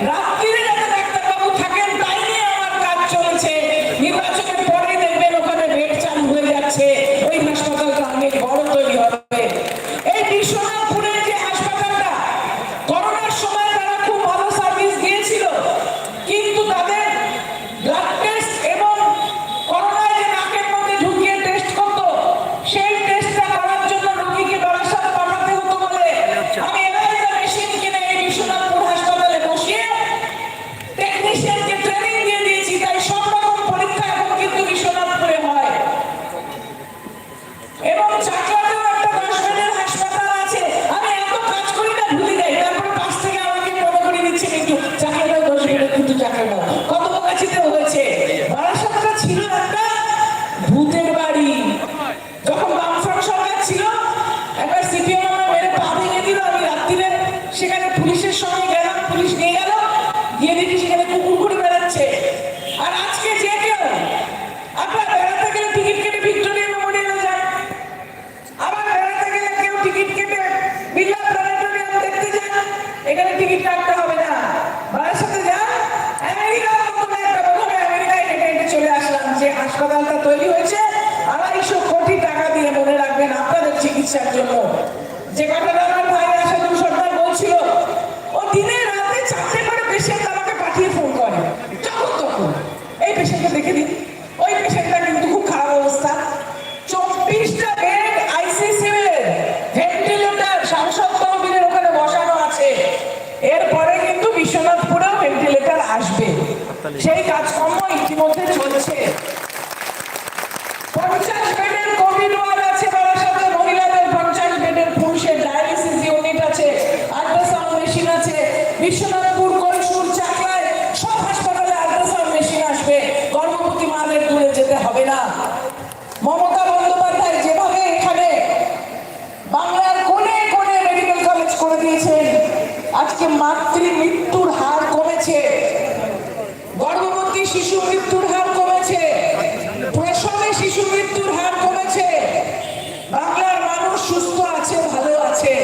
Grazie. দেখতে এখানে ticket কাটতে আসবে। সেই কাজকর্ম ইতিমধ্যে চলছে। পঞ্চাশ মহিলাদের পঞ্চাশ পুরুষের ইউনিট আছে মেশিন আছে। বিশ্বনাথপুর সব মেশিন আসবে। গর্ভবতী যেতে হবে না। মমতা বন্দ্যোপাধ্যায় যেভাবে এখানে বাংলার কোণে কোণে মেডিকেল কলেজ করে আজকে মাতৃ মৃত্যুর হার কমেছে। শিশু মৃত্যুর হার কমেছে। প্রসবে শিশু মৃত্যুর হার কমেছে। বাংলার মানুষ সুস্থ আছে ভালো আছে।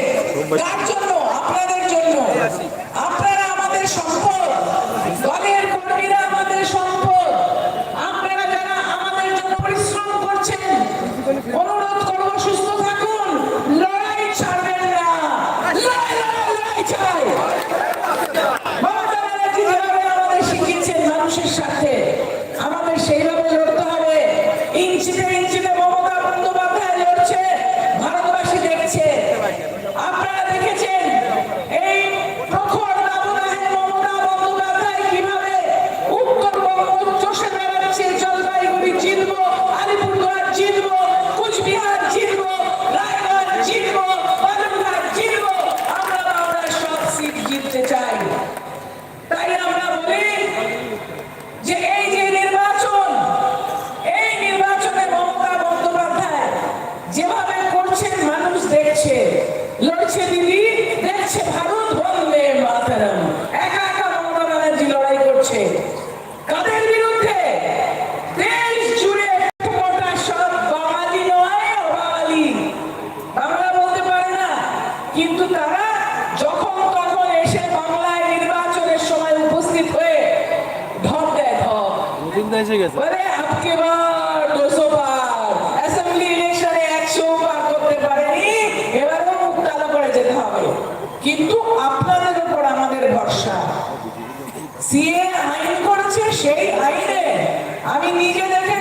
দিয়েছে। কিন্তু আপনাদের উপর আমাদের ভরসা। সিএ আইন করেছে সেই আইনে। আমি নিজে দেখে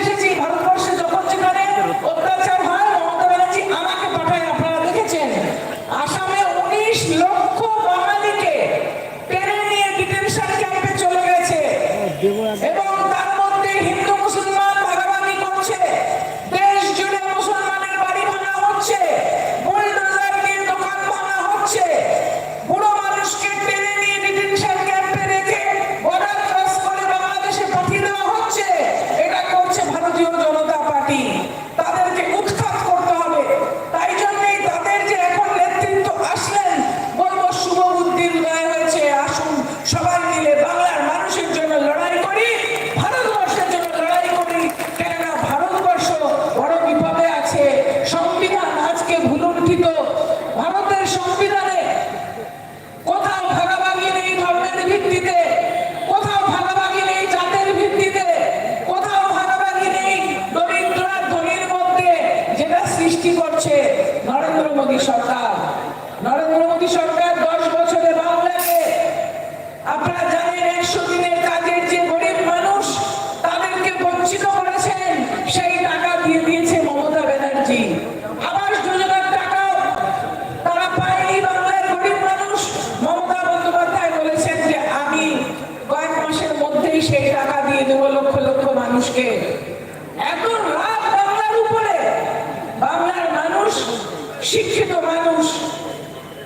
শিক্ষিত মানুষ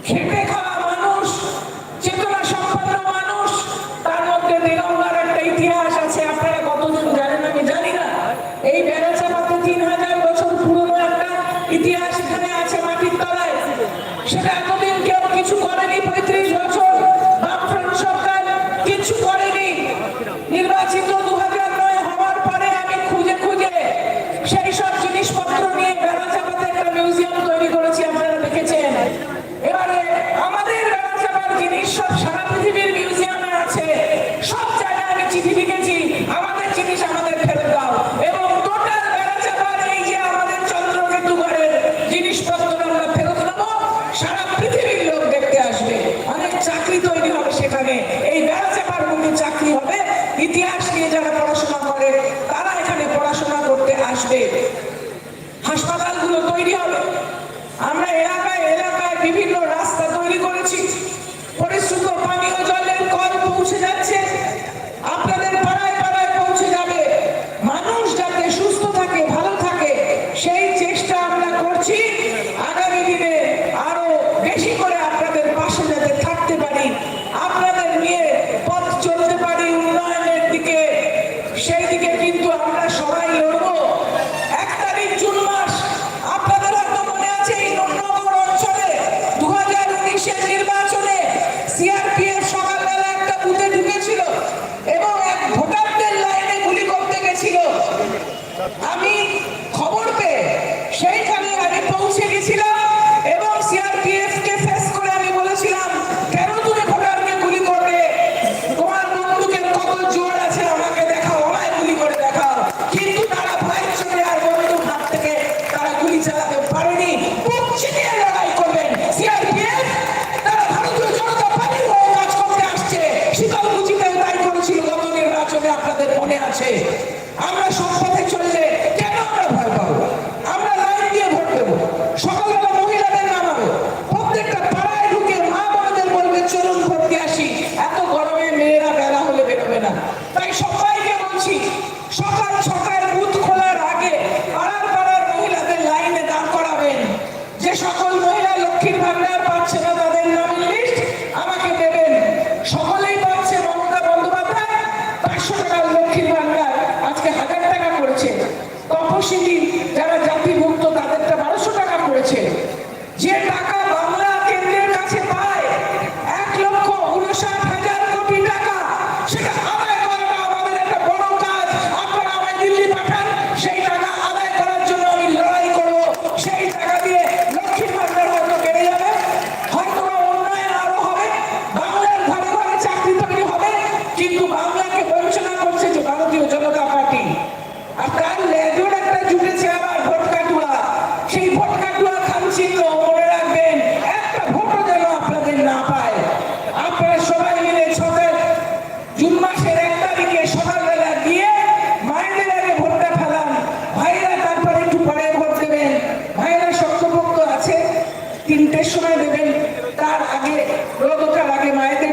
খেটে খাওয়া মানুষ, চেতনা সম্পন্ন মানুষ, তার মধ্যে দেগঙ্গার একটা ইতিহাস আছে, আপনারা কতজন জানেন আমি জানি না। এই বেড়াচাপাতে তিন হাজার বছর পুরনো একটা ইতিহাস এখানে আছে মাটির তলায়। সেটা তিনটের সময় দেবেন। তার আগে রোদ ওঠার আগে মায়েদের